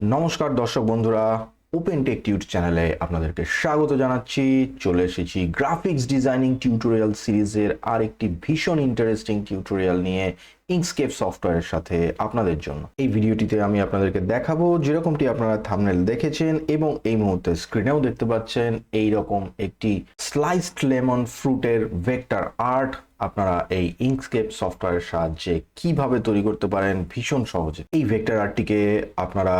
নমস্কার দর্শক বন্ধুরা ওপেন টেক টিউট চ্যানেলে আপনাদেরকে স্বাগত জানাচ্ছি। চলে এসেছি গ্রাফিক্স ডিজাইনিং টিউটোরিয়াল সিরিজের আরেকটি ভীষণ ইন্টারেস্টিং টিউটোরিয়াল নিয়ে। ইঙ্কস্কেপ সফটওয়্যারের সাথে আপনাদের জন্য। এই ভিডিওটিতে আমি আপনাদেরকে দেখাবো যেরকমটি আপনারা থামনেল দেখেছেন এবং এই মুহূর্তে স্ক্রিনেও দেখতে পাচ্ছেন এই রকম একটি স্লাইসড লেমন ফ্রুটের ভেক্টর আর্ট আপনারা এই ইঙ্কস্কেপ সফটওয়্যারের সাহায্যে কীভাবে তৈরি করতে পারেন ভীষণ সহজে। এই ভেক্টর আর্টটিকে আপনারা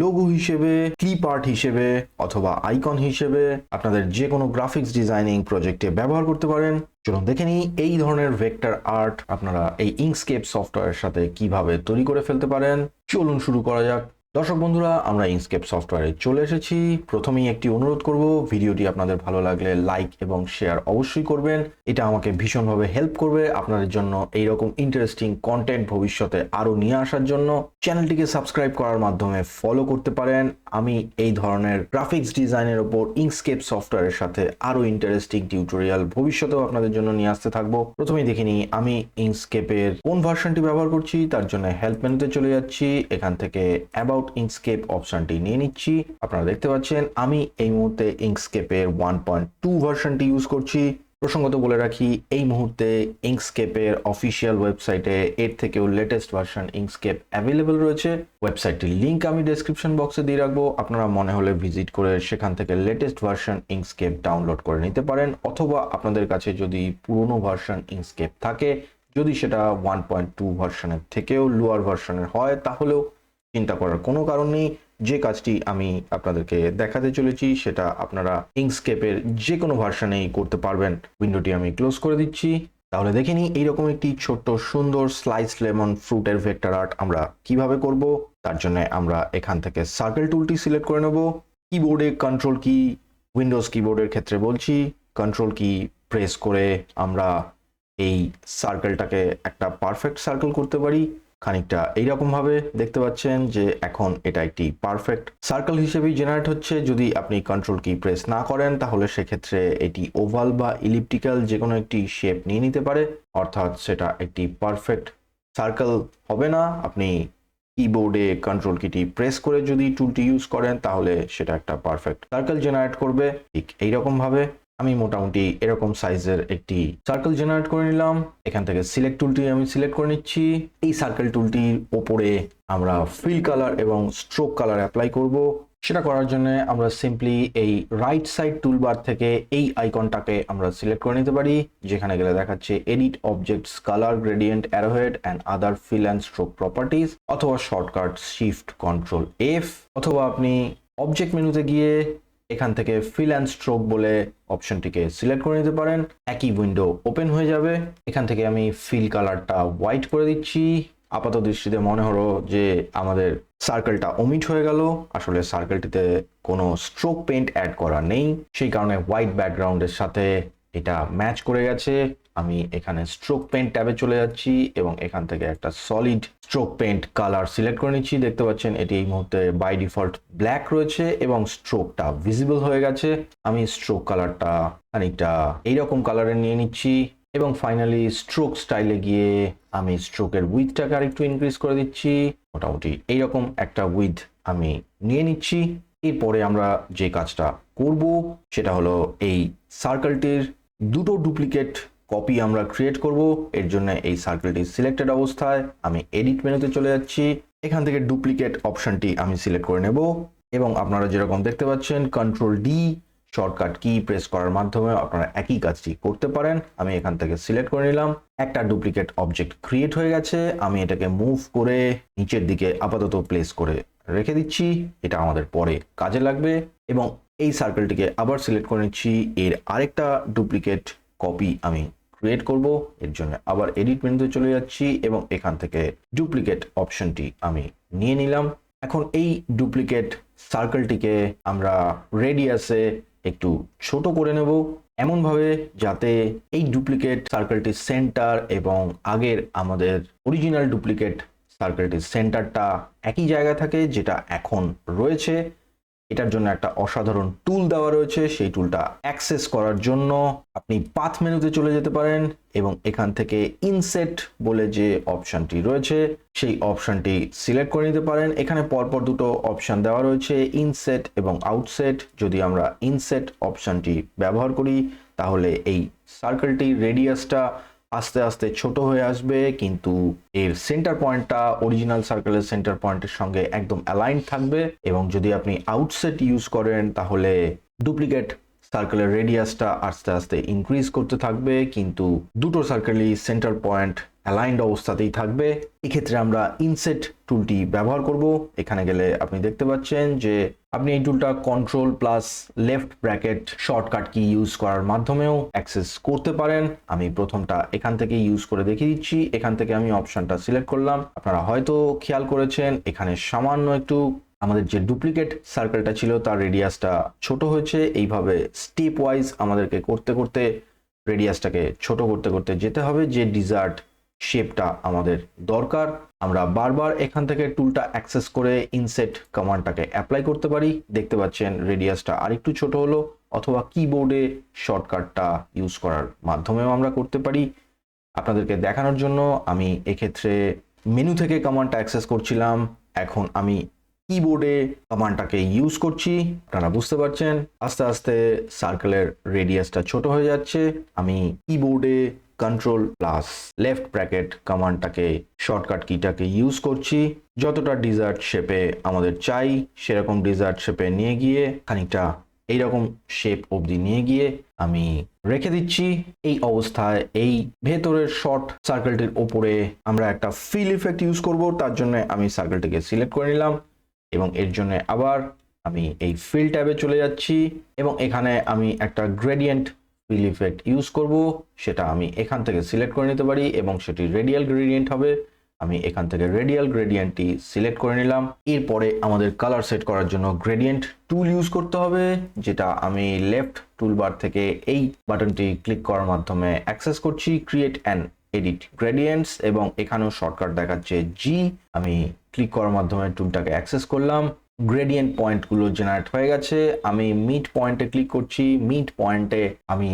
লোগো হিসেবে ক্লিপ আর্ট হিসেবে অথবা আইকন হিসেবে আপনাদের যে কোনো গ্রাফিক্স ডিজাইনিং প্রজেক্টে ব্যবহার করতে পারেন। চলুন দেখে নিই এই ধরনের ভেক্টর আর্ট আপনারা এই ইঙ্কস্কেপ সফটওয়্যারের সাথে কীভাবে তৈরি করে ফেলতে পারেন। চলুন শুরু করা যাক। দর্শক বন্ধুরা, আমরা ইনস্কেপ সফটওয়্যারে চলে এসেছি। প্রথমেই একটি অনুরোধ করব, ভিডিওটি আপনাদের ভালো লাগলে লাইক এবং শেয়ার অবশ্যই করবেন। এটা আমাকে ভীষণভাবে হেল্প করবে আপনাদের জন্য এই রকম ইন্টারেস্টিং কন্টেন্ট ভবিষ্যতে আরও নিয়ে আসার জন্য। চ্যানেলটিকে সাবস্ক্রাইব করার মাধ্যমে ফলো করতে পারেন। আমি এই ধরনের গ্রাফিক্স ডিজাইনের ওপর ইনস্কেপ সফটওয়্যারের সাথে আরও ইন্টারেস্টিং টিউটোরিয়াল ভবিষ্যতেও আপনাদের জন্য নিয়ে আসতে থাকব। প্রথমেই দেখে নিই, আমি ইনস্কেপের কোন ভার্সনটি ব্যবহার করছি, তার জন্য হেল্প মেনুতে চলে যাচ্ছি। এখান থেকে অ্যাবাউট ইনস্কেপ অপশনটি নিয়ে নিচ্ছি। আপনারা দেখতে পাচ্ছেন, আমি এই মুহূর্তে ইনস্কেপের ওয়ান পয়েন্ট টু ভার্সনটি ইউজ করছি। প্রসঙ্গত বলে রাখি, এই মুহূর্তে ইঙ্কস্কেপের অফিসিয়াল ওয়েবসাইটে এর থেকেও লেটেস্ট ভার্সন ইঙ্কস্কেপ অ্যাভেলেবল রয়েছে। ওয়েবসাইটটির লিঙ্ক আমি ডেসক্রিপশন বক্সে দিয়ে রাখব। আপনারা মনে হলে ভিজিট করে সেখান থেকে লেটেস্ট ভার্সন ইঙ্কস্কেপ ডাউনলোড করে নিতে পারেন। অথবা আপনাদের কাছে যদি পুরনো ভার্সন ইঙ্কস্কেপ থাকে, যদি সেটা ওয়ান পয়েন্ট টু ভার্সনের থেকেও লোয়ার ভার্সনের হয়, তাহলেও চিন্তা করার কোনো কারণ নেই। যে কাজটি আমি আপনাদেরকে দেখাতে চলেছি, সেটা আপনারা ইঙ্কস্কেপের যে কোনো ভার্সানেই করতে পারবেন। উইন্ডোটি আমি ক্লোজ করে দিচ্ছি। তাহলে দেখে নিই, এইরকম একটি ছোট্ট সুন্দর স্লাইস লেমন ফ্রুটের ভেক্টর আর্ট আমরা কীভাবে করব। তার জন্য আমরা এখান থেকে সার্কেল টুলটি সিলেক্ট করে নেব। কিবোর্ডে কন্ট্রোল কি উইন্ডোজ কিবোর্ডের ক্ষেত্রে বলছি কন্ট্রোল কি প্রেস করে আমরা এই সার্কেলটাকে একটা পারফেক্ট সার্কেল করতে পারি। খানিকটা এইরকম ভাবে দেখতে পাচ্ছেন যে এখন এটা একটি পারফেক্ট সার্কেল হিসেবেই জেনারেট হচ্ছে। যদি আপনি কন্ট্রোল কি প্রেস না করেন, তাহলে সেক্ষেত্রে এটি ওভাল বা ইলিপটিক্যাল যে কোনো একটি শেপ নিয়ে নিতে পারে। অর্থাৎ সেটা একটি পারফেক্ট সার্কেল হবে না। আপনি কিবোর্ডে কন্ট্রোল কিটি প্রেস করে যদি টুলটি ইউজ করেন, তাহলে সেটা একটা পারফেক্ট সার্কেল জেনারেট করবে। ঠিক এইরকম ভাবে আমি মোটামুটি এরকম সাইজের একটি সার্কেল জেনারেট করে নিলাম। এখান থেকে সিলেক্ট টুলটি আমি সিলেক্ট করে নিচ্ছি। এই সার্কেল টুলটির ওপরে আমরা ফিল কালার এবং স্ট্রোক কালার অ্যাপ্লাই করব। সেটা করার জন্য আমরা সিম্পলি এই রাইট সাইড টুলবার থেকে এই আইকনটাকে আমরা সিলেক্ট করে নিতে পারি। যেখানে গেলে দেখাচ্ছে edit objects colour gradient arrowhead and other fill and stroke properties অথবা শর্টকাট শিফট কন্ট্রোল এফ অথবা আপনি অবজেক্ট মেনুতে গিয়ে এখান থেকে ফিল অ্যান্ড স্ট্রোক বলে অপশনটিকে সিলেক্ট করে নিতে পারেন। একই উইন্ডো ওপেন হয়ে যাবে। এখান থেকে আমি ফিল কালারটা হোয়াইট করে দিচ্ছি। আপাত দৃষ্টিতে মনে হলো যে আমাদের সার্কেলটা ওমিট হয়ে গেল। আসলে সার্কেলটিতে কোনো স্ট্রোক পেন্ট অ্যাড করা নেই। সেই কারণে হোয়াইট ব্যাকগ্রাউন্ডের সাথে এটা ম্যাচ করে গেছে। আমি এখানে স্ট্রোক পেইন্ট ট্যাবে চলে যাচ্ছি এবং এখান থেকে একটা solid stroke paint colour select করে নিচ্ছি। দেখতে পাচ্ছেন, এটি এই মুহূর্তে বাই ডিফল্ট ব্ল্যাক রয়েছে এবং স্ট্রোকটা ভিজিবল হয়ে গেছে। আমি স্ট্রোক কালারটা খানিকটা এইরকম কালারের নিয়ে নিচ্ছি এবং ফাইনালি স্ট্রোক স্টাইলে গিয়ে আমি স্ট্রোকের উইথটাকে আরেকটু ইনক্রিজ করে দিচ্ছি। মোটামুটি এইরকম একটা উইথ আমি নিয়ে নিচ্ছি। এরপরে আমরা যে কাজটা করব, সেটা হলো এই সার্কেলটির দুটো ডুপ্লিকেট কপি আমরা ক্রিয়েট করব, এর জন্য এই সার্কেলটি সিলেক্টেড অবস্থায়, আমি এডিট মেনুতে চলে যাচ্ছি। এখান থেকে ডুপ্লিকেট অপশনটি আমি সিলেক্ট করে নেব, এবং আপনারা যেরকম দেখতে পাচ্ছেন control D shortcut key press করার মাধ্যমে আপনারা একই কাজটি করতে পারেন। আমি এখান থেকে সিলেক্ট করে নিলাম। একটা ডুপ্লিকেট অবজেক্ট ক্রিয়েট হয়ে গেছে, আমি এটাকে মুভ করে নিচের দিকে আপাতত প্লেস করে রেখে দিচ্ছি, এটা আমাদের পরে কাজে লাগবে। এবং এই সার্কেলটিকে আবার সিলেক্ট করে নিচ্ছি, এর আরেকটা ডুপ্লিকেট কপি আমি ক্রিয়েট করব, এর জন্য আবার এডিট মেনুতে চলে যাচ্ছি এবং এখান থেকে ডুপ্লিকেট অপশনটি আমি নিয়ে নিলাম। এখন এই ডুপ্লিকেট সার্কেলটিকে আমরা রেডিয়াসে একটু ছোট করে নেব এমনভাবে যাতে এই ডুপ্লিকেট সার্কেলটির সেন্টার এবং আগের আমাদের অরিজিনাল ডুপ্লিকেট সার্কেলটির সেন্টারটা একই জায়গায় থাকে যেটা এখন রয়েছে। এটার জন্য একটা অসাধারণ টুল দেওয়া রয়েছে। সেই টুলটা অ্যাক্সেস করার জন্য আপনি পাথ মেনুতে চলে যেতে পারেন এবং এখান থেকে ইনসেট বলে যে অপশনটি রয়েছে, সেই অপশনটি সিলেক্ট করে নিতে পারেন। এখানে পরপর দুটো অপশন দেওয়া রয়েছে ইনসেট এবং আউটসেট যদি আমরা ইনসেট অপশনটি ব্যবহার করি, তাহলে এই সার্কেলটির রেডিয়াসটা আস্তে আস্তে ছোট হয়ে আসবে, কিন্তু এর সেন্টার পয়েন্টটা অরিজিনাল সার্কেলের সেন্টার পয়েন্টের সঙ্গে একদম অ্যালাইন থাকবে। এবং যদি আপনি আউটসেট ইউজ করেন, তাহলে ডুপ্লিকেট সার্কেলের রেডিয়াসটা আস্তে আস্তে ইনক্রিজ করতে থাকবে। কিন্তু দুটো সার্কেলই সেন্টার পয়েন্ট অ্যালাইন্ড অবস্থাতেই থাকবে। এক্ষেত্রে আমরা ইনসেট টুলটি ব্যবহার করব। এখানে গেলে আপনি দেখতে পাচ্ছেন যে আপনি এই টুলটা control plus left bracket shortcut key use করার মাধ্যমেও অ্যাক্সেস করতে পারেন। আমি প্রথমটা এখান থেকে ইউজ করে দেখিয়ে দিচ্ছি। এখান থেকে আমি অপশনটা সিলেক্ট করলাম। আপনারা হয়তো খেয়াল করেছেন, এখানে সামান্য একটু আমাদের যে ডুপ্লিকেট সার্কেলটা ছিল, তার রেডিয়াসটা ছোট হয়েছে। এইভাবে স্টেপ ওয়াইজ আমাদেরকে করতে করতে রেডিয়াসটাকে ছোট করতে করতে যেতে হবে। যে ডিজার্ট শেপটা আমাদের দরকার। আমরা বারবার এখান থেকে টুলটা অ্যাক্সেস করে ইনসেট কমান্ডটাকে অ্যাপ্লাই করতে পারি। দেখতে পাচ্ছেন রেডিয়াসটা আরেকটু ছোট হলো, অথবা কিবোর্ডে শর্টকাটটা ইউজ করার মাধ্যমেও আমরা করতে পারি। আপনাদেরকে দেখানোর জন্য আমি এক্ষেত্রে মেনু থেকে কমান্ডটা অ্যাক্সেস করছিলাম। এখন আমি কিবোর্ডে কমান্ডটাকে ইউজ করছি। আপনারা বুঝতে পারছেন, আস্তে আস্তে সার্কেলের রেডিয়াসটা ছোট হয়ে যাচ্ছে। আমি কিবোর্ডে কন্ট্রোল প্লাস লেফট ব্র্যাকেট কমান্ডটাকে শর্টকাট কিটাকে ইউজ করছি। যতটা ডিজার্ট শেপে আমাদের চাই, সেরকম ডিজার্ট শেপে নিয়ে গিয়ে খানিকটা এইরকম শেপ অবধি নিয়ে গিয়ে আমি রেখে দিচ্ছি। এই অবস্থায় এই ভেতরের শর্ট সার্কেলটির ওপরে আমরা একটা ফিল ইফেক্ট ইউজ করব। তার জন্য আমি সার্কেলটিকে সিলেক্ট করে নিলাম এবং এর জন্য আবার আমি এই ফিল ট্যাবে চলে যাচ্ছি এবং এখানে আমি একটা গ্রেডিয়েন্ট ইফেক্ট ইউজ করব, সেটা আমি এখান থেকে সিলেক্ট করে নিতে পারি এবং সেটি রেডিয়াল গ্রেডিয়েন্ট হবে। আমি এখান থেকে রেডিয়াল গ্রেডিয়েন্টটি সিলেক্ট করে নিলাম। এরপরে আমাদের কালার সেট করার জন্য গ্রেডিয়েন্ট টুল ইউজ করতে হবে, যেটা আমি লেফট টুলবার থেকে এই বাটনটি ক্লিক করার মাধ্যমে অ্যাক্সেস করছি। ক্রিয়েট অ্যান্ড এডিট গ্রেডিয়েন্টস এবং এখানেও শর্টকাট দেখাচ্ছে জি আমি ক্লিক করার মাধ্যমে টুলটাকে অ্যাক্সেস করলাম। গ্রেডিয়েন্ট পয়েন্টগুলো জেনারেট হয়ে গেছে। আমি মিড পয়েন্টে ক্লিক করছি। মিড পয়েন্টে আমি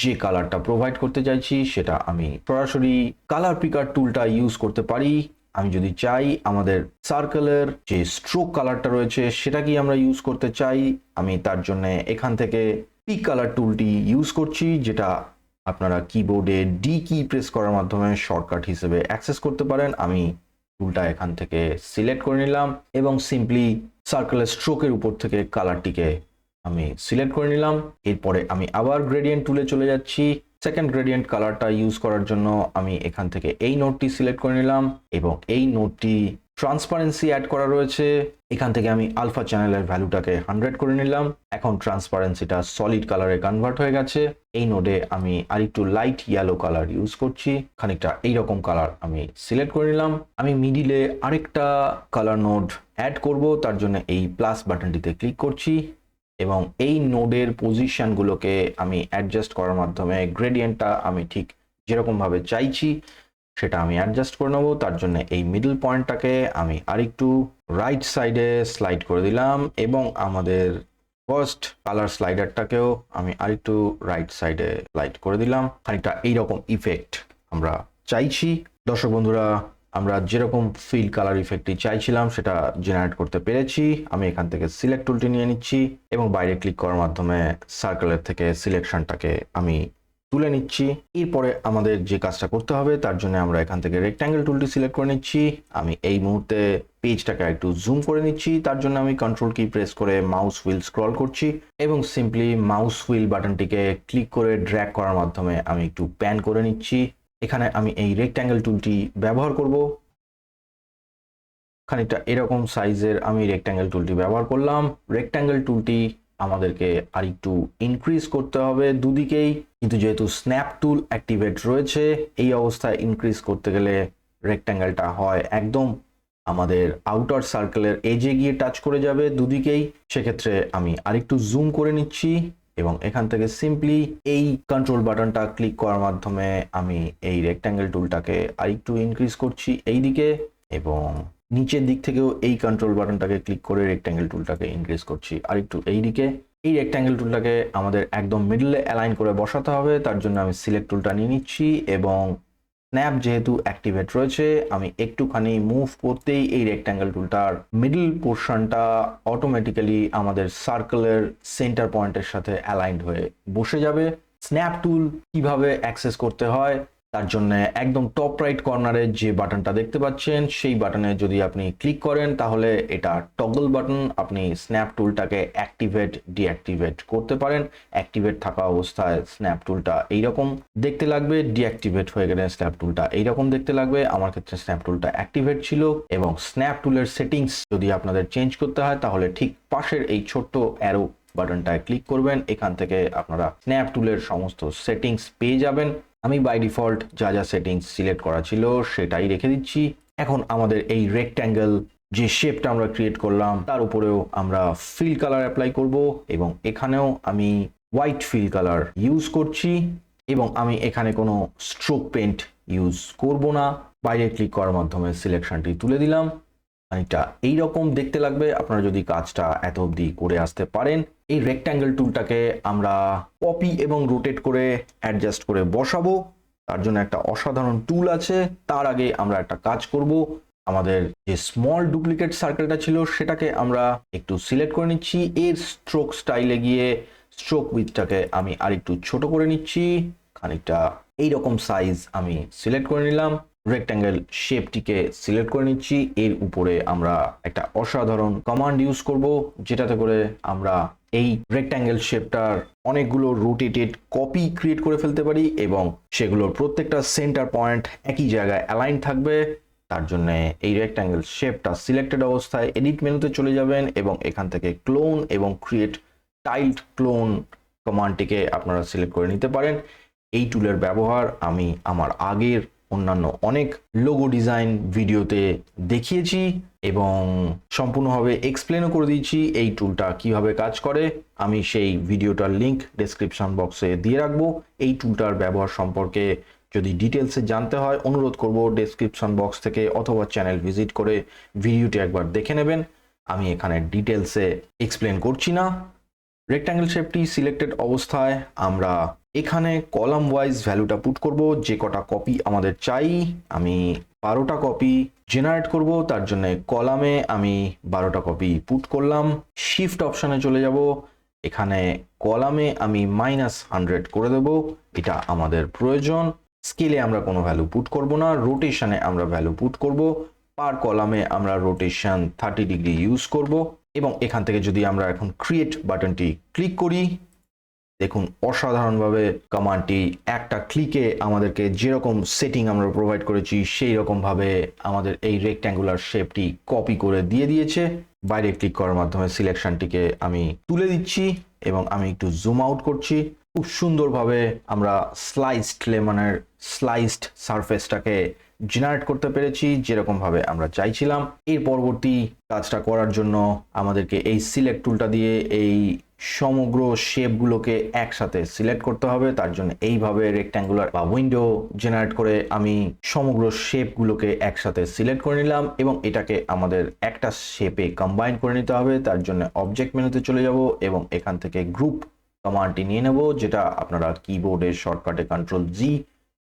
যে কালারটা প্রোভাইড করতে চাইছি, সেটা আমি সরাসরি কালার পিকার টুলটা ইউজ করতে পারি। আমি যদি চাই, আমাদের সার্কেলের যে স্ট্রোক কালারটা রয়েছে, সেটা কি আমরা ইউজ করতে চাই? আমি তার জন্য এখান থেকে পিক কালার টুলটি ইউজ করছি, যেটা আপনারা কিবোর্ডে ডি কি প্রেস করার মাধ্যমে শর্টকাট হিসেবে অ্যাক্সেস করতে পারেন। আমি টুলটা এখান থেকে সিলেক্ট করে নিলাম এবং সিম্পলি সার্কেলের স্ট্রোকের উপর থেকে কালারটিকে আমি সিলেক্ট করে নিলাম। এরপরে আমি আবার গ্রেডিয়েন্ট টুলে চলে যাচ্ছি। সেকেন্ড গ্রেডিয়েন্ট কালারটা ইউজ করার জন্য আমি এখান থেকে এই নোটটি সিলেক্ট করে নিলাম এবং এই নোটটি ট্রান্সপারেন্সি অ্যাড করা রয়েছে। এখান থেকে আমি আলফা চ্যানেলের ভ্যালুটাকে হান্ড্রেড করে নিলাম। এখন ট্রান্সপারেন্সিটা সলিড কালারে কনভার্ট হয়ে গেছে। এই নোডে আমি আরেকটু লাইট ইয়েলো কালার ইউজ করছি। খানিকটা এইরকম কালার আমি সিলেক্ট করে নিলাম। আমি মিডিলে আরেকটা কালার নোড অ্যাড করব, তার জন্য এই প্লাস বাটনটিতে ক্লিক করছি এবং এই নোডের পজিশনগুলোকে আমি অ্যাডজাস্ট করার মাধ্যমে গ্রেডিয়েন্টটা আমি ঠিক যেরকমভাবে চাইছি, সেটা আমি অ্যাডজাস্ট করে নেব। তার জন্য এই মিডল পয়েন্টটাকে আমি আরেকটু রাইট সাইডে স্লাইড করে দিলাম এবং আমাদের ফার্স্ট কালার স্লাইডারটাকেও আমি আরেকটু রাইট সাইডে স্লাইড করে দিলাম। খানিকটা এইরকম ইফেক্ট আমরা চাইছি। দর্শক বন্ধুরা আমরা যেরকম ফিল কালার ইফেক্টটি চাইছিলাম, সেটা জেনারেট করতে পেরেছি। আমি এখান থেকে সিলেক্ট টুলটি নিয়ে নিচ্ছি এবং বাইরে ক্লিক করার মাধ্যমে সার্কেলের থেকে সিলেকশনটাকে আমি তুলে নিচ্ছি। এরপরে আমাদের যে কাজটা করতে হবে, তার জন্য আমরা এখান থেকে রেক্ট্যাঙ্গেল টুলটি সিলেক্ট করে নিচ্ছি। আমি এই মুহূর্তে পেজটাকে একটু জুম করে নিচ্ছি। তার জন্য আমি কন্ট্রোল কি প্রেস করে মাউস হুইল স্ক্রল করছি এবং সিম্পলি মাউস হুইল বাটনটিকে ক্লিক করে ড্র্যাগ করার মাধ্যমে আমি একটু প্যান করে নিচ্ছি। এখানে আমি এই রেক্ট্যাঙ্গেল টুলটি ব্যবহার করব। খানিকটা এরকম সাইজের আমি রেক্ট্যাঙ্গেল টুলটি ব্যবহার করলাম। রেক্ট্যাঙ্গেল টুলটি আমাদেরকে আর একটু ইনক্রিজ করতে হবে দুদিকেই। কিন্তু যেহেতু স্ন্যাপ টুল অ্যাক্টিভেট রয়েছে, এই অবস্থায় ইনক্রিজ করতে গেলে রেক্ট্যাঙ্গেলটা হয় একদম আমাদের আউটার সার্কেলের এজে গিয়ে টাচ করে যাবে দুদিকেই। সেক্ষেত্রে আমি আরেকটু জুম করে নিচ্ছি। এবং এখান থেকে সিম্পলি এই কন্ট্রোল বাটনটা ক্লিক করার মাধ্যমে আমি এই রেক্ট্যাঙ্গেল টুলটাকে আরেকটু ইনক্রিজ করছি এই দিকে এবং নিচের দিক থেকেও এই কন্ট্রোল বাটনটাকে ক্লিক করে রেক্ট্যাঙ্গেল টুলটাকে ইনক্রিজ করছি আরেকটু এই দিকে এই রেক্ট্যাঙ্গেল টুলটাকে আমাদের একদম মিডলে অ্যালাইন করে বসাতে হবে, তার জন্য আমি সিলেক্ট টুলটা নিয়ে নিচ্ছি এবং স্ন্যাপ যেহেতু অ্যাক্টিভেট রয়েছে, আমি একটুখানি মুভ করতেই এই রেক্ট্যাঙ্গেল টুলটার মিডল পোর্শনটা অটোমেটিক্যালি আমাদের সার্কেলের সেন্টার পয়েন্টের সাথে অ্যালাইন্ড হয়ে বসে যাবে। স্ন্যাপ টুল কীভাবে অ্যাক্সেস করতে হয়? তার জন্য একদম টপ রাইট কর্নারে যে বাটনটা দেখতে পাচ্ছেন, সেই বাটনে যদি আপনি ক্লিক করেন, তাহলে এটা টগল বাটন আপনি স্ন্যাপ টুলটাকে অ্যাক্টিভেট ডিঅ্যাক্টিভেট করতে পারেন। অ্যাক্টিভেট থাকা অবস্থায় স্ন্যাপ টুলটা এইরকম দেখতে লাগবে ডিঅ্যাক্টিভেট হয়ে গেলে স্ন্যাপ টুলটা এইরকম দেখতে লাগবে। আমার ক্ষেত্রে স্ন্যাপ টুলটা অ্যাক্টিভেট ছিল এবং স্ন্যাপ টুলের সেটিংস যদি আপনাদের চেঞ্জ করতে হয়, তাহলে ঠিক পাশের এই ছোট্ট অ্যারো বাটনটায় ক্লিক করবেন। এখান থেকে আপনারা স্ন্যাপ টুলের সমস্ত সেটিংস পেয়ে যাবেন। আমি বাই ডিফল্ট যা যা সেটিংস সিলেক্ট করা ছিল সেটাই রেখে দিচ্ছি। এখন আমাদের এই রেক্ট্যাঙ্গেল যে শেপটা আমরা ক্রিয়েট করলাম, তার উপরেও আমরা ফিল কালার অ্যাপ্লাই করব এবং এখানেও আমি হোয়াইট ফিল কালার ইউজ করছি এবং আমি এখানে কোনো স্ট্রোক পেন্ট ইউজ করব না। বাইরে ক্লিক করার মাধ্যমে সিলেকশনটি তুলে দিলাম। খানিকটা এইরকম দেখতে লাগবে আপনারা যদি কাজটা এত অবধি করে আসতে পারেন। এই রেক্ট্যাঙ্গেল টুলটাকে আমরা কপি এবং রোটেট করে অ্যাডজাস্ট করে বসাবো। তার জন্য একটা অসাধারণ টুল আছে। তার আগে আমরা একটা কাজ করব। আমাদের যে স্মল ডুপ্লিকেট সার্কেলটা ছিল, সেটাকে আমরা একটু সিলেক্ট করে নিচ্ছি। এর স্ট্রোক স্টাইলে গিয়ে স্ট্রোক উইথটাকে আমি আরেকটু ছোট করে নিচ্ছি। খানিকটা এইরকম সাইজ আমি সিলেক্ট করে নিলাম। রেক্ট্যাঙ্গেল শেপটিকে সিলেক্ট করে নিচ্ছি। এর উপরে আমরা একটা অসাধারণ কমান্ড ইউজ করব, যেটাতে করে আমরা এই রেক্ট্যাঙ্গেল শেপটার অনেকগুলো রোটেটেড কপি ক্রিয়েট করে ফেলতে পারি এবং সেগুলোর প্রত্যেকটা সেন্টার পয়েন্ট একই জায়গায় অ্যালাইন থাকবে। তার জন্য এই রেক্ট্যাঙ্গেল শেপটা সিলেক্টেড অবস্থায় এডিট মেনুতে চলে যাবেন এবং এখান থেকে ক্লোন এবং ক্রিয়েট টাইলড ক্লোন কমান্ডটিকে আপনারা সিলেক্ট করে নিতে পারেন। এই টুলের ব্যবহার আমি আমার আগের অন্যান্য অনেক লোগো ডিজাইন ভিডিওতে দেখিয়েছি এবং সম্পূর্ণভাবে এক্সপ্লেনও করে দিয়েছি এই টুলটা কীভাবে কাজ করে। আমি সেই ভিডিওটার লিংক ডেসক্রিপশন বক্সে দিয়ে রাখব। এই টুলটার ব্যবহার সম্পর্কে যদি ডিটেলসে জানতে হয়, অনুরোধ করব ডেসক্রিপশন বক্স থেকে অথবা চ্যানেল ভিজিট করে ভিডিওটি একবার দেখে নেবেন। আমি এখানে ডিটেলসে এক্সপ্লেন করছি না। রেক্ট্যাঙ্গেল শেপটি সিলেক্টেড অবস্থায় আমরা এখানে কলাম ওয়াইজ ভ্যালুটা পুট করব, যে কটা কপি আমাদের চাই। আমি বারোটা কপি জেনারেট করব, তার জন্য কলামে আমি বারোটা কপি পুট করলাম। শিফট অপশানে চলে যাব। এখানে কলামে আমি মাইনাস হান্ড্রেড করে দেব। এটা আমাদের প্রয়োজন। স্কেলে আমরা কোনো ভ্যালু পুট করব না। রোটেশনে আমরা ভ্যালু পুট করব। পার কলামে আমরা রোটেশন থার্টি ডিগ্রি ইউজ করব। এবং এখান থেকে যদি আমরা এখন ক্রিয়েট বাটনটি ক্লিক করি, দেখুন অসাধারণভাবে কমান্ডটি একটা ক্লিকে আমাদেরকে যেরকম সেটিং আমরা প্রোভাইড করেছি সেই রকমভাবে আমাদের এই রেক্ট্যাঙ্গুলার শেপটি কপি করে দিয়ে দিয়েছে। বাইরে ক্লিক করার মাধ্যমে সিলেকশনটিকে আমি তুলে দিচ্ছি এবং আমি একটু জুম আউট করছি। খুব সুন্দরভাবে আমরা স্লাইসড লেমনের স্লাইসড সারফেসটাকে জেনারেট করতে পেরেছি যেরকমভাবে আমরা চাইছিলাম। এর পরবর্তী কাজটা করার জন্য আমাদেরকে এই সিলেক্ট টুলটা দিয়ে এই সমগ্র শেপগুলোকে একসাথে সিলেক্ট করতে হবে। তার জন্য এইভাবে রেক্ট্যাঙ্গুলার বা উইন্ডো জেনারেট করে আমি সমগ্র শেপগুলোকে একসাথে সিলেক্ট করে নিলাম এবং এটাকে আমাদের একটা শেপে কম্বাইন করে নিতে হবে। তার জন্য অবজেক্ট মেনুতে চলে যাব এবং এখান থেকে গ্রুপ কমান্ডটি নিয়ে নেব, যেটা আপনারা কিবোর্ডের শর্টকাটে কন্ট্রোল জি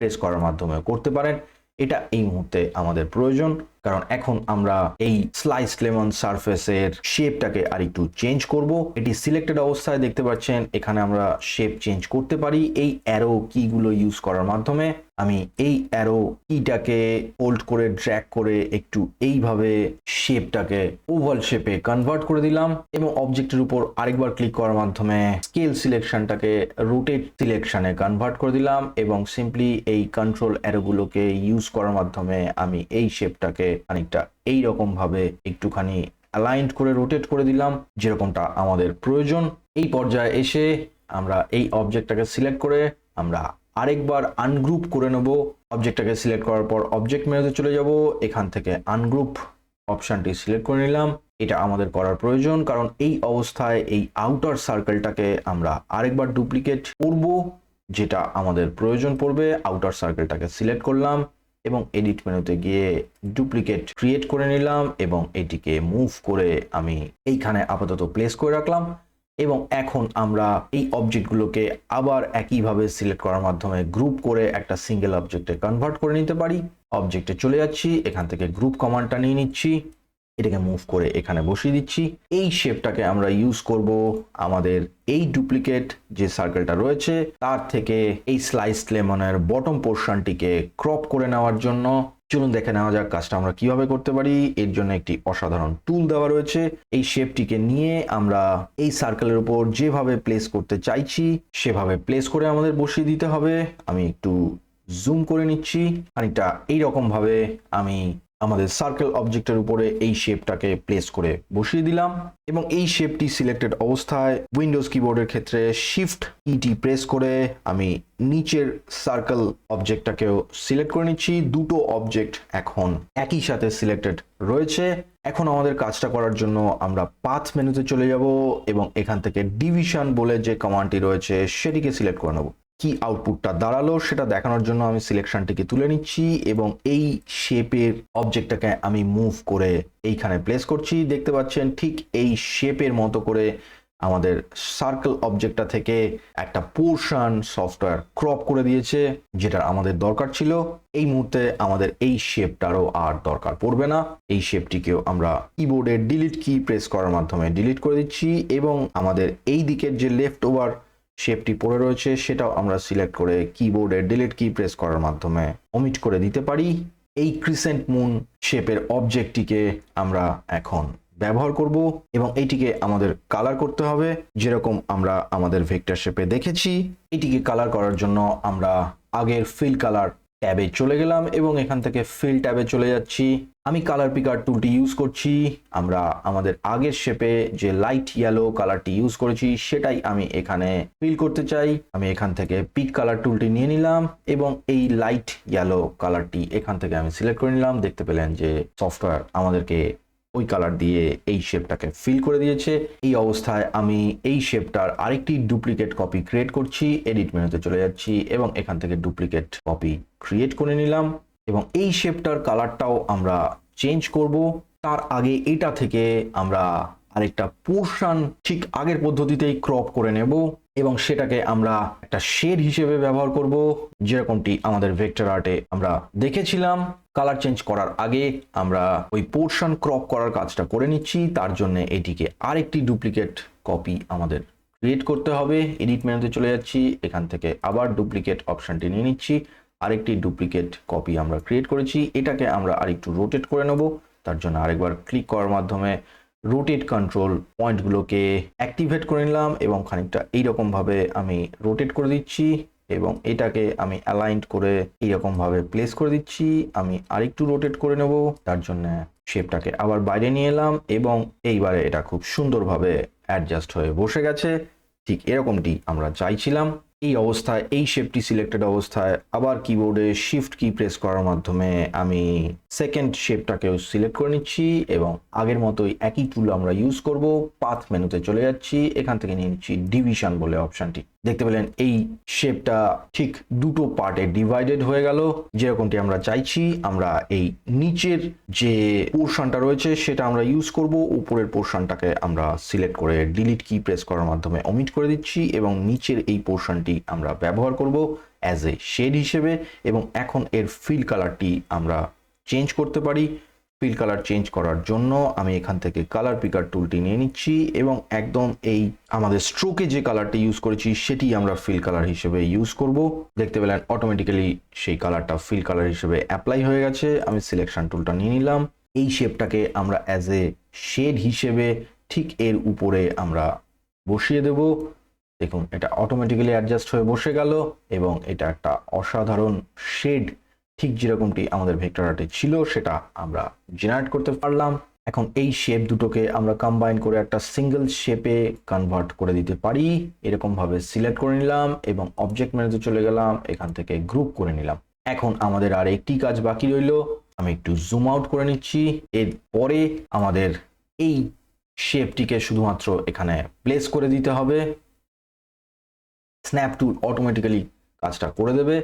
প্রেস করার মাধ্যমে করতে পারেন। এটা এই মুহূর্তে আমাদের প্রয়োজন। কারণ এখন আমরা এই স্লাইস লেমন সারফেসের শেপটাকে আর একটু চেঞ্জ করব। এটি সিলেক্টেড অবস্থায় দেখতে পাচ্ছেন, এখানে আমরা শেপ চেঞ্জ করতে পারি। এই অ্যারো কিগুলো ইউজ করার মাধ্যমে আমি এই অ্যারো কিটাকে হোল্ড করে ড্র্যাগ করে একটু এইভাবে শেপটাকে ওভাল শেপে কনভার্ট করে দিলাম এবং অবজেক্টের উপর আরেকবার ক্লিক করার মাধ্যমে স্কেল সিলেকশনটাকে রোটেট সিলেকশনে কনভার্ট করে দিলাম এবং সিম্পলি এই কন্ট্রোল অ্যারোগুলোকে ইউজ করার মাধ্যমে আমি এই শেপটাকে খানিকটা এই ভাবে একটুখানি অ্যালাইন্ড করে রোটেট করে দিলাম, যেরকমটা আমাদের প্রয়োজন। এই পর্যায়ে এসে আমরা এই অবজেক্টটাকে সিলেক্ট করে আমরা আরেকবার আনগ্রুপ করে নেব। অবজেক্টটাকে সিলেক্ট করার পর অবজেক্ট মেনুতে চলে যাব। এখান থেকে আনগ্রুপ অপশনটি সিলেক্ট করে নিলাম। এটা আমাদের করার প্রয়োজন, কারণ এই অবস্থায় এই আউটার সার্কেলটাকে আমরা আরেকবার ডুপ্লিকেট করব, যেটা আমাদের প্রয়োজন পড়বে। আউটার সার্কেলটাকে সিলেক্ট করলাম। এবং এডিট মেনুতে গিয়ে ডুপ্লিকেট ক্রিয়েট করে নিলাম এবং এটিকে মুভ করে আমি এইখানে আপাতত প্লেস করে রাখলাম এবং এখন আমরা এই অবজেক্টগুলোকে আবার একইভাবে সিলেক্ট করার মাধ্যমে গ্রুপ করে একটা সিঙ্গেল অবজেক্টে কনভার্ট করে নিতে পারি। অবজেক্টে চলে যাচ্ছি, এখান থেকে গ্রুপ কমান্ডটা নিয়ে নিচ্ছি। এটাকে মুভ করে এখানে বসিয়ে দিচ্ছি। এই শেপটাকে আমরা ইউজ করব আমাদের এই ডুপ্লিকেট যে সার্কেলটা রয়েছে, তার থেকে এই স্লাইস লেমনের বটম পোর্শনটিকে ক্রপ করে নেওয়ার জন্য। চলুন দেখে নেওয়া যাক কাজটা আমরা কীভাবে করতে পারি। এর জন্য একটি অসাধারণ টুল দেওয়া রয়েছে। এই শেপটিকে নিয়ে আমরা এই সার্কেলের উপর যেভাবে প্লেস করতে চাইছি, সেভাবে প্লেস করে আমাদের বসিয়ে দিতে হবে। আমি একটু জুম করে নিচ্ছি। খানিকটা এইরকম ভাবে আমি আমাদের সার্কেল অবজেক্টের উপরে এই শেপটাকে প্লেস করে বসিয়ে দিলাম এবং এই শেপটি সিলেক্টেড অবস্থায় উইন্ডোজ কিবোর্ডের ক্ষেত্রে শিফট ইটি প্রেস করে আমি নিচের সার্কেল অবজেক্টটাকেও সিলেক্ট করে নিচ্ছি। দুটো অবজেক্ট এখন একই সাথে সিলেক্টেড রয়েছে। এখন আমাদের কাজটা করার জন্য আমরা পাথ মেনুতে চলে যাব এবং এখান থেকে ডিভিশন বলে যে কমান্ডটি রয়েছে সেটিকে সিলেক্ট করে নেব। কি আউটপুটটা দাঁড়াল সেটা দেখানোর জন্য আমি সিলেকশনটিকে তুলে নিচ্ছি এবং এই শেপের অবজেক্টটাকে আমি মুভ করে এইখানে প্লেস করছি। দেখতে পাচ্ছেন ঠিক এই শেপের মতো করে আমাদের সার্কেল অবজেক্টটা থেকে একটা পোর্শন সফটওয়্যার ক্রপ করে দিয়েছে যেটা আমাদের দরকার ছিল। এই মুহূর্তে আমাদের এই শেপটারও আর দরকার পড়বে না। এই শেপটিকেও আমরা কিবোর্ডের ডিলিট কি প্রেস করার মাধ্যমে ডিলিট করে দিচ্ছি এবং আমাদের এই দিকের যে লেফট ওভার শেপটি পড়ে রয়েছে, সেটাও আমরা সিলেক্ট করে কিবোর্ডের ডিলিট কি প্রেস করার মাধ্যমে অমিট করে দিতে পারি। এই ক্রিসেন্ট মুন শেপের অবজেক্টটিকে আমরা এখন ব্যবহার করব এবং এইটিকে আমাদের কালার করতে হবে। যেরকম আমরা আমাদের ভেক্টর শেপে দেখেছি, এটিকে কালার করার জন্য আমরা আগের ফিল কালার ট্যাবে চলে গেলাম এবং এখান থেকে ফিল ট্যাবে চলে যাচ্ছি। আমি কালার পিকার টুলটি ইউজ করছি। আমরা আমাদের আগের শেপে যে লাইট ইয়েলো কালারটি ইউজ করেছি, সেটাই আমি এখানে ফিল করতে চাই। আমি এখান থেকে পিক কালার টুলটি নিয়ে নিলাম এবং এই লাইট ইয়েলো কালারটি এখান থেকে আমি সিলেক্ট করে নিলাম। দেখতে পেলেন যে সফটওয়্যার আমাদেরকে ওই কালার দিয়ে এই শেপটাকে ফিল করে দিয়েছে। এই অবস্থায় আমি এই শেপটার আরেকটি ডুপ্লিকেট কপি ক্রিয়েট করছি। এডিট মেনুতে চলে যাচ্ছি এবং এখান থেকে ডুপ্লিকেট কপি ক্রিয়েট করে নিলাম। এবং এই শেপটার কালারটাও আমরা চেঞ্জ করব। তার আগে এটা থেকে আমরা আরেকটা পোর্শন ঠিক আগের পদ্ধতিতেই ক্রপ করে নেব এবং সেটাকে আমরা একটা শেড হিসেবে ব্যবহার করব। যেরকমটি আমাদের ভেক্টর আর্টে আমরা দেখেছিলাম। কালার চেঞ্জ করার আগে আমরা ওই পোর্শন ক্রপ করার কাজটা করে নিচ্ছি। তার জন্য এটিকে আরেকটি ডুপ্লিকেট কপি আমাদের ক্রিয়েট করতে হবে। এডিট মেনুতে চলে যাচ্ছি। এখান থেকে আবার ডুপ্লিকেট অপশনটি নিয়ে নিচ্ছি। আরেকটি ডুপ্লিকেট কপি আমরা ক্রিয়েট করেছি। এটাকে আমরা আরেকটু রোটেট করে নেব। তার জন্য আরেকবার ক্লিক করার মাধ্যমে রোটেট কন্ট্রোল পয়েন্টগুলোকে অ্যাক্টিভেট করে নিলাম এবং খানিকটা এইরকমভাবে আমি রোটেট করে দিচ্ছি এবং এটাকে আমি অ্যালাইন্ড করে এইরকমভাবে প্লেস করে দিচ্ছি। আমি আরেকটু রোটেট করে নেব। তার জন্য শেপটাকে আবার বাইরে নিয়ে এলাম এবং এইবারে এটা খুব সুন্দরভাবে অ্যাডজাস্ট হয়ে বসে গেছে। ঠিক এরকমটি আমরা চাইছিলাম। এই অবস্থায়, এই শেপটি সিলেক্টেড অবস্থায়, আবার কিবোর্ডে শিফট কি প্রেস করার মাধ্যমে আমি সেকেন্ড শেপটাকেও সিলেক্ট করে নিচ্ছি এবং আগের মতোই একই টুল আমরা ইউজ করব পাথ মেনুতে চলে যাচ্ছি, এখান থেকে নিয়ে নিচ্ছি ডিভিশন বলে অপশনটি দেখতে পেলেন এই শেপটা ঠিক দুটো পার্টে ডিভাইডেড হয়ে গেল, যেরকমটি আমরা চাইছি, আমরা এই নিচের যে পোর্শনটা রয়েছে সেটা আমরা ইউজ করব, উপরের পোর্শনটাকে আমরা সিলেক্ট করে ডিলিট কি প্রেস করার মাধ্যমে অমিট করে দিচ্ছি এবং নিচের এই পোর্শনটি আমরা ব্যবহার করব অ্যাজ এ শেড হিসেবে এবং এখন এর ফিল কালারটি আমরা চেঞ্জ করতে পারি। ফিল কালার চেঞ্জ করার জন্য আমি এখান থেকে কালার পিকার টুলটি নিয়ে নিচ্ছি এবং একদম এই আমাদের স্ট্রোকে যে কালারটি ইউজ করেছি সেটি আমরা ফিল কালার হিসেবে ইউজ করব। দেখতে পেলেন অটোমেটিক্যালি সেই কালারটা ফিল কালার হিসেবে অ্যাপ্লাই হয়ে গেছে। আমি সিলেকশন টুলটা নিয়ে নিলাম। এই শেপটাকে আমরা অ্যাজ এ শেড হিসেবে ঠিক এর উপরে আমরা বসিয়ে দেব। দেখুন, এটা অটোমেটিক্যালি অ্যাডজাস্ট হয়ে বসে গেল এবং এটা একটা অসাধারণ শেড ঠিক যেরকমটি আমাদের ভেক্টর আর্টে ছিল, সেটা আমরা জেনারেট করতে পারলাম। এখন এই শেপ দুটোকে আমরা কম্বাইন করে একটা সিঙ্গেল শেপে কনভার্ট করে দিতে পারি। এরকম ভাবে সিলেক্ট করে নিলাম এবং অবজেক্ট ম্যানেজে চলে গেলাম, এখান থেকে গ্রুপ করে নিলাম। এখন আমাদের আর একটি কাজ বাকি রইল, আমি একটু জুম আউট করে নিচ্ছি। এরপরে আমাদের এই শেপটিকে শুধুমাত্র এখানে প্লেস করে দিতে হবে। স্ন্যাপ টুল অটোমেটিক্যালি কাজটা করে দেবে।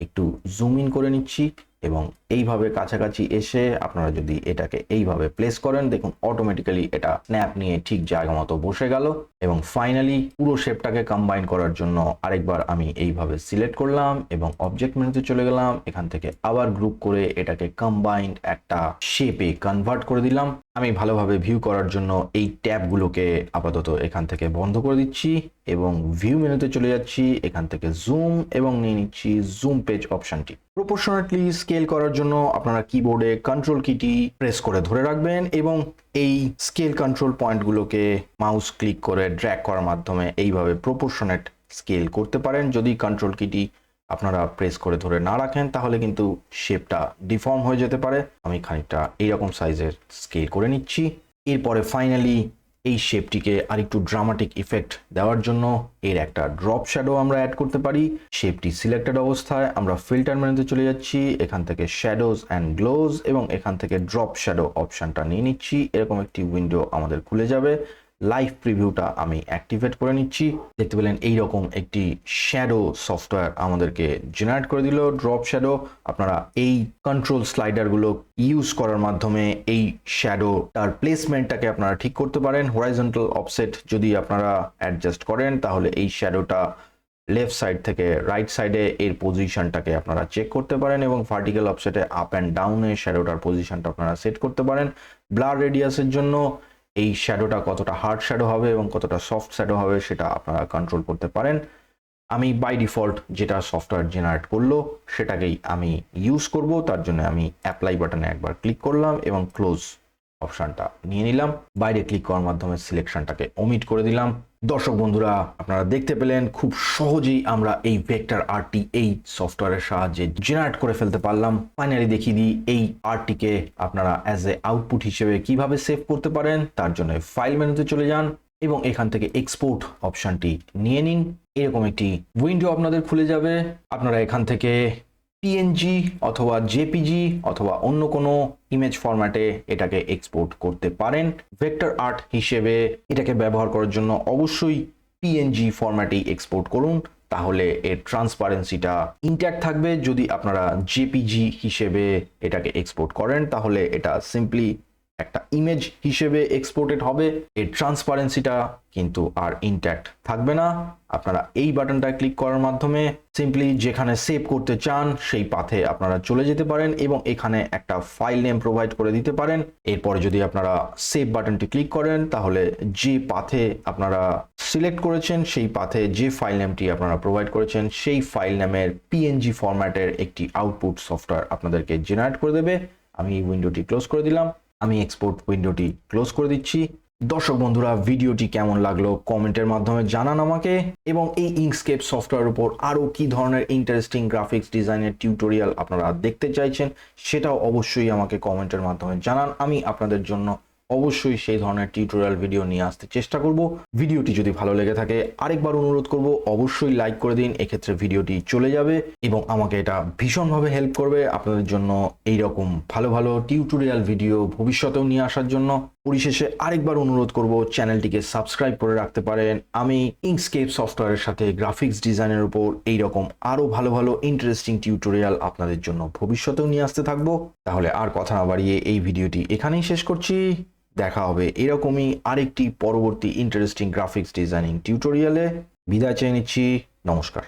একটু জুম ইন করে নিচ্ছি। এবং এইভাবে কাছাকাছি এসে আপনারা যদি এটাকে এইভাবে প্লেস করেন, দেখুন অটোমেটিক্যালি এটা স্ন্যাপ নিয়ে ঠিক জায়গা মতো বসে গেল এবং ফাইনালি পুরো শেপটাকে কম্বাইন করার জন্য আরেকবার আমি এইভাবে সিলেক্ট করলাম এবং অবজেক্ট মেনুতে চলে গেলাম। এখান থেকে আবার গ্রুপ করে এটাকে কম্বাইন্ড একটা শেপে কনভার্ট করে দিলাম। আমি ভালোভাবে ভিউ করার জন্য এই ট্যাবগুলোকে আপাতত এখান থেকে বন্ধ করে দিচ্ছি এবং ভিউ মেনুতে চলে যাচ্ছি। এখান থেকে জুম এবং নিয়ে নিচ্ছি জুম পেজ অপশনটি প্রপোর্শনেটলি স্কেল করার জন্য আপনারা কিবোর্ডে কন্ট্রোল কিটি প্রেস করে ধরে রাখবেন এবং এই স্কেল কন্ট্রোল পয়েন্টগুলোকে মাউস ক্লিক করে ড্র্যাগ করার মাধ্যমে এইভাবে প্রপোর্শনেট স্কেল করতে পারেন। যদি কন্ট্রোল কিটি আপনারা প্রেস করে ধরে না রাখেন, তাহলে কিন্তু শেপটা ডিফর্ম হয়ে যেতে পারে। আমি খানিকটা এইরকম সাইজের স্কেল করে নিচ্ছি। এরপরে ফাইনালি এই শেপটিকে আরেকটু ড্রামাটিক ইফেক্ট দেওয়ার জন্য এর একটা ড্রপ শ্যাডো আমরা অ্যাড করতে পারি। শেপটি সিলেক্টেড অবস্থায় আমরা ফিল্টার মেনুতে চলে যাচ্ছি। এখান থেকে শ্যাডোজ অ্যান্ড গ্লোজ এবং এখান থেকে ড্রপ শ্যাডো অপশানটা নিয়ে নিচ্ছি। এরকম একটি উইন্ডো আমাদের খুলে যাবে। লাইভ প্রিভিউটা আমি অ্যাক্টিভেট করে নিচ্ছি। দেখতে পেলেন এইরকম একটি শ্যাডো সফটওয়্যার আমাদেরকে জেনারেট করে দিল ড্রপ শ্যাডো আপনারা এই কন্ট্রোল স্লাইডারগুলো ইউজ করার মাধ্যমে এই শ্যাডো তার প্লেসমেন্টটাকে আপনারা ঠিক করতে পারেন। হোরাইজন্টাল অফসেট যদি আপনারা অ্যাডজাস্ট করেন, তাহলে এই শ্যাডোটা লেফট সাইড থেকে রাইট সাইডে এর পজিশনটাকে আপনারা চেক করতে পারেন এবং ভার্টিক্যাল অফসেটে আপ অ্যান্ড ডাউনে শ্যাডোটার পজিশনটা আপনারা সেট করতে পারেন। ব্লার রেডিয়াসের জন্য এই শ্যাডোটা কতটা হার্ড শ্যাডো হবে এবং কতটা সফট শ্যাডো হবে সেটা আপনারা কন্ট্রোল করতে পারেন। আমি বাই ডিফল্ট যেটা সফটওয়্যার জেনারেট করল সেটাকেই আমি ইউজ করব, তার জন্য আমি অ্যাপ্লাই বাটনে একবার ক্লিক করলাম এবং ক্লোজ অপশানটা নিয়ে নিলাম। বাইরে ক্লিক করার মাধ্যমে সিলেকশনটাকে ওমিট করে দিলাম। দর্শক বন্ধুরা, আপনারা দেখতে পেলেন খুব সহজেই আমরা এই ভেক্টর আর্টটি এই সফটওয়্যারের সাহায্যে জেনারেট করে ফেলতে পারলাম। ফাইনালি দেখিয়ে দিই, এই আর্টটিকে আপনারা অ্যাজ এ আউটপুট হিসেবে কীভাবে সেভ করতে পারেন, তার জন্য ফাইল মেনুতে চলে যান এবং এখান থেকে এক্সপোর্ট অপশনটি নিয়ে নিন। এরকম একটি উইন্ডো আপনাদের খুলে যাবে। আপনারা এখান থেকে পিএনজি অথবা জেপিজি অথবা অন্য কোনো ইমেজ ফরম্যাটে এটাকে এক্সপোর্ট করতে পারেন। ভেক্টর আর্ট হিসেবে এটাকে ব্যবহার করার জন্য অবশ্যই পিএনজি ফরম্যাটেই এক্সপোর্ট করুন। তাহলে এর ট্রান্সপারেন্সিটা ইন্ট্যাক্ট থাকবে। যদি আপনারা জেপিজি হিসেবে এটাকে এক্সপোর্ট করেন, তাহলে এটা সিম্পলি একটা ইমেজ হিসেবে এক্সপোর্টেড হবে, এর ট্রান্সপারেন্সিটা কিন্তু আর ইনট্যাক্ট থাকবে না। আপনারা এই বাটনটা ক্লিক করার মাধ্যমে সিম্পলি যেখানে সেভ করতে চান, সেই পাথে আপনারা চলে যেতে পারেন এবং এখানে একটা ফাইল নেম প্রোভাইড করে দিতে পারেন। এরপরে যদি আপনারা সেভ বাটনটি ক্লিক করেন, তাহলে যে পাথে আপনারা সিলেক্ট করেছেন, সেই পাথে যে ফাইল নেমটি আপনারা প্রোভাইড করেছেন, সেই ফাইল নেমের পিএনজি ফরম্যাটের একটি আউটপুট সফটওয়্যার আপনাদেরকে জেনারেট করে দেবে। আমি এই উইন্ডোটি ক্লোজ করে দিলাম। আমি এক্সপোর্ট উইন্ডোটি ক্লোজ করে দিচ্ছি। দর্শক বন্ধুরা ভিডিওটি কেমন লাগল কমেন্টের মাধ্যমে জানান আমাকে। এবং এই ইঙ্কস্কেপ সফটওয়্যার উপর আরও কি ধরনের ইন্টারেস্টিং গ্রাফিক্স ডিজাইনের টিউটোরিয়াল আপনারা দেখতে চাইছেন, সেটাও অবশ্যই আমাকে কমেন্টের মাধ্যমে জানান। আমি আপনাদের জন্য অবশ্যই সেই ধরনের টিউটোরিয়াল ভিডিও নিয়ে আসতে চেষ্টা করব। ভিডিওটি যদি ভালো লেগে থাকে, আরেকবার অনুরোধ করব, অবশ্যই লাইক করে দিন, এক্ষেত্রে ভিডিওটি চলে যাবে এবং আমাকে এটা ভীষণভাবে হেল্প করবে আপনাদের জন্য এই রকম ভালো ভালো টিউটোরিয়াল ভিডিও ভবিষ্যতেও নিয়ে আসার জন্য। পরিশেষে আরেকবার অনুরোধ করব, চ্যানেলটিকে সাবস্ক্রাইব করে রাখতে পারেন। আমি ইঙ্কস্কেপ সফটওয়্যারের সাথে গ্রাফিক্স ডিজাইনের উপর এই রকম আরও ভালো ভালো ইন্টারেস্টিং টিউটোরিয়াল আপনাদের জন্য ভবিষ্যতেও নিয়ে আসতে থাকব। তাহলে আর কথা না বাড়িয়ে এই ভিডিওটি এখানেই শেষ করছি। দেখা হবে। এরকমই আরেকটি পরবর্তী ইন্টারেস্টিং গ্রাফিক্স ডিজাইনিং টিউটোরিয়ালে বিদায় চেয়ে নিচ্ছি। নমস্কার।